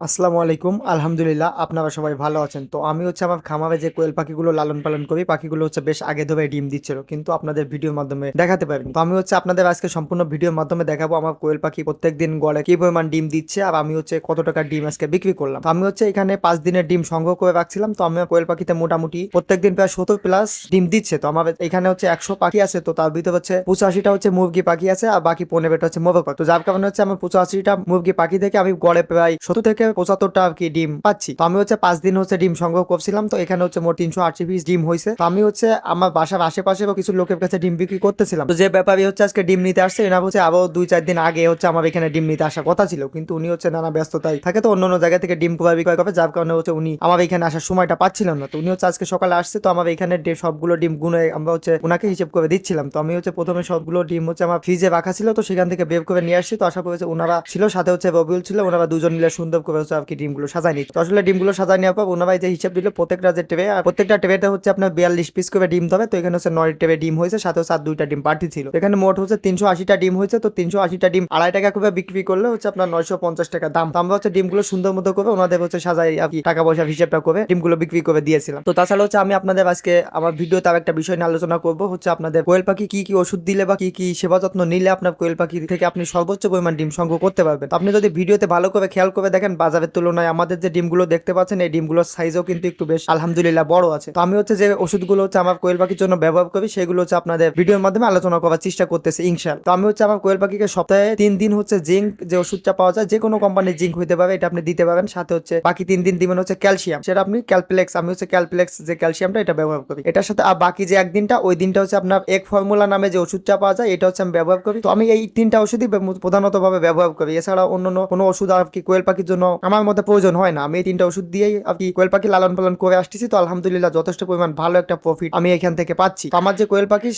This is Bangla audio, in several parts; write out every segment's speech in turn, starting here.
আসসালামু আলাইকুম। আলহামদুলিল্লাহ, আপনারা সবাই ভালো আছেন। তো আমি হচ্ছে আমার খামারে যে কোয়েল পাখিগুলো লালন পালন করি, পাখিগুলো হচ্ছে বেশ আগে ধরে ডিম দিচ্ছিল, কিন্তু আপনাদের ভিডিওর মাধ্যমে দেখাতে পারিনি। তো আমি হচ্ছে আপনাদের আজকে সম্পূর্ণ ভিডিওর মাধ্যমে দেখাবো আমার কোয়েল পাখি প্রত্যেকদিন গড়ে কি পরিমাণ ডিম দিচ্ছে আর আমি হচ্ছে কত টাকা ডিম আজকে বিক্রি করলাম। আমি হচ্ছে এখানে পাঁচ দিনের ডিম সংগ্রহ করে রাখছিলাম, তো আমি কোয়েল পাখিতে মোটামুটি প্রত্যেকদিন প্রায় সত্তর প্লাস ডিম দিচ্ছে। তো আমার এখানে হচ্ছে একশো পাখি আছে, তো তার ভিতরে হচ্ছে পঁচাশিটা হচ্ছে মুরগি পাখি আছে আর বাকি পনেরোটা হচ্ছে মোরগ পাখি তো যার কারণে হচ্ছে আমার পঁচাশিটা মুরগি পাখি থেকে আমি গড়ে প্রায় সত্তর থেকে পঁচাত্তরটা আর কি ডিম পাচ্ছি। তো আমি হচ্ছে পাঁচ দিন হচ্ছে ডিম সংগ্রহ করছিলাম, তো এখানে হচ্ছে মোট তিনশো আশি পিস ডিম হয়েছে তো আমি হচ্ছে আমার বাসার আশেপাশেও কিছু লোকের কাছে ডিম বিক্রি করতেছিলাম। তো যে ব্যাপারী হচ্ছে আজকে ডিম নিতে আসছে, এনার হচ্ছে আরও দুই চার দিন আগে হচ্ছে আমার এখানে ডিম নিতে আসার কথা ছিল। কিন্তু উনি হচ্ছে নানা ব্যস্ততায় থাকে, তো অন্য অন্য জায়গা থেকে ডিম ক্রয় বিক্রয় করে, যার কারণে হচ্ছে উনি আমার এখানে আসার সময়টা পাচ্ছিলাম না। তো উনি হচ্ছে আজকে সকালে আসছে, তো আমার এখানে সবগুলো ডিম গুনে আমরা হচ্ছে ওনাকে হিসেব করে দিচ্ছিলাম। তো আমি হচ্ছে প্রথমে সবগুলো ডিম হচ্ছে আমার ফ্রিজে রাখা ছিল, তো সেখান থেকে বের করে নিয়ে আসছি। তো আশা করেছে ওনারা ছিল, সাথে হচ্ছে রবিউল ছিল ওনারা দুজন মিলে সুন্দর করে হচ্ছে আর কি ডিমগুলো সাজায় নিচ্ছে। তো আসলে ডিমগুলো সাজায় নেওয়ার পর ওনারা যে হিসাব দিল, প্রত্যেকটা যে ট্রে, আর প্রত্যেকটা ট্রেতে হচ্ছে আপনার বিয়াল্লিশ পিস করে ডিম দেবে তো এখানে হচ্ছে নয় ট্রে ডিম হয়েছে, সাথে হচ্ছে দুইটা ডিম বাড়তি ছিল। এখানে মোট হচ্ছে তিনশো আশিটা ডিম হয়েছে, তো তিনশো আশিটা ডিম আড়াই টাকা করে বিক্রি করলে হচ্ছে আপনার নয়শো পঞ্চাশ টাকা দাম। তো আমরা হচ্ছে ডিমগুলো সুন্দর মতো করে ওনাদের হচ্ছে সাজাই আর কি টাকা পয়সার হিসাবটা করে ডিমগুলো বিক্রি করে দিয়েছিলাম। তো তাছাড়া হচ্ছে আমি আপনাদের আজকে আমার ভিডিওতে আর একটা বিষয় নিয়ে আলোচনা করব, হচ্ছে আপনাদের কোয়েল পাখি কি কি ওষুধ দিলে বা কি কি সেবা যত্ন নিলে আপনার কোয়েল পাখি থেকে আপনি সর্বোচ্চ পরিমাণ ডিম সংগ্রহ করতে পারবেন। আপনি যদি ভিডিওতে ভালো করে খেয়াল করে দেখেন বাজারের তুলনায় আমাদের যে ডিমগুলো দেখতে পাচ্ছেন, এই ডিমগুলোর সাইজও কিন্তু একটু বেশ আলহামদুলিল্লাহ বড় আছে। তো আমি হচ্ছে যে ওষুধগুলো হচ্ছে আমার কোয়েল পাখির জন্য ব্যবহার করি, সেগুলো হচ্ছে আপনাদের ভিডিওর মাধ্যমে আলোচনা করার চেষ্টা করতেছে ইনশাল তো আমি হচ্ছে আমার কোয়েল পাখিকে সপ্তাহে তিন দিন হচ্ছে জিঙ্ক যে ওষুধটা পাওয়া যায়, যে কোনো কোম্পানির জিঙ্ক হইতে পারে, এটা আপনি দিতে পারেন। সাথে হচ্ছে বাকি তিন দিন দিবেন হচ্ছে ক্যালসিয়াম সেটা আপনি ক্যালপ্লেক্স আমি হচ্ছে ক্যালপ্লেক্স যে ক্যালসিয়ামটা এটা ব্যবহার করি। এটার সাথে আর বাকি যে একদিনটা, ওই দিনটা হচ্ছে আপনার এক ফর্মুলা নামে যে ওষুধটা পাওয়া যায়, এটা হচ্ছে আমি ব্যবহার করি। তো আমি এই তিনটা ওষুধই প্রধানত ভাবে ব্যবহার করি। এছাড়া অন্য কোনো ওষুধ আর কি কোয়েল পাখির জন্য আমার মধ্যে প্রয়োজন হয় না। আমি এই তিনটা ওষুধ দিয়েই আর কি কোয়েল পাখি লালন পালন করে আসতেছি তো আলহামদুলিল্লাহ যথেষ্ট পরিমাণ ভালো একটা প্রফিট আমি এখান থেকে পাচ্ছি। আমার যে কোয়েল পাখি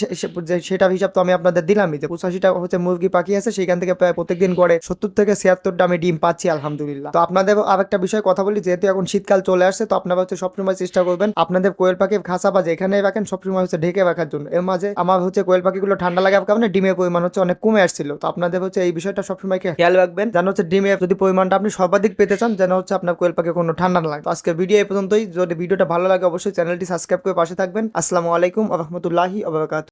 সেটার হিসাব তো আমি আপনাদের দিলামই যে পঁচাশিটা হচ্ছে মুরগি পাখি আছে সেখান থেকে প্রায় প্রত্যেকদিন করে সত্তর থেকে ছিয়াত্তরটা আমি ডিম পাচ্ছি আলহামদুলিল্লাহ। তো আপনাদের আর একটা বিষয় কথা বলি, যেহেতু এখন শীতকাল চলে আসছে তো আপনারা হচ্ছে সবসময় চেষ্টা করবেন আপনাদের কোয়েল পাখির খাসা বা যেখানে রাখেন সবসময় হচ্ছে ঢেকে রাখার জন্য। এর মাঝে আমার হচ্ছে কোয়েল পাখিগুলো ঠান্ডা লাগার কারণে ডিমের পরিমাণ হচ্ছে অনেক কমে আসছিল। তো আপনাদের হচ্ছে এই বিষয়টা সবসময় খেয়াল রাখবেন, যেন হচ্ছে ডিমের যদি পরিমাণটা আপনি সর্বাধিক পেতে চান, যেন হচ্ছে আপনার কোয়েল পাখি কোনো ঠান্ডা না লাগে। তো আজকে ভিডিও এই পর্যন্তই। যদি ভিডিওটা ভালো লাগে, অবশ্যই চ্যানেলটি সাবস্ক্রাইব করে পাশে থাকবেন। আসসালামু আলাইকুম রহমতুল্লাহি আবরকাত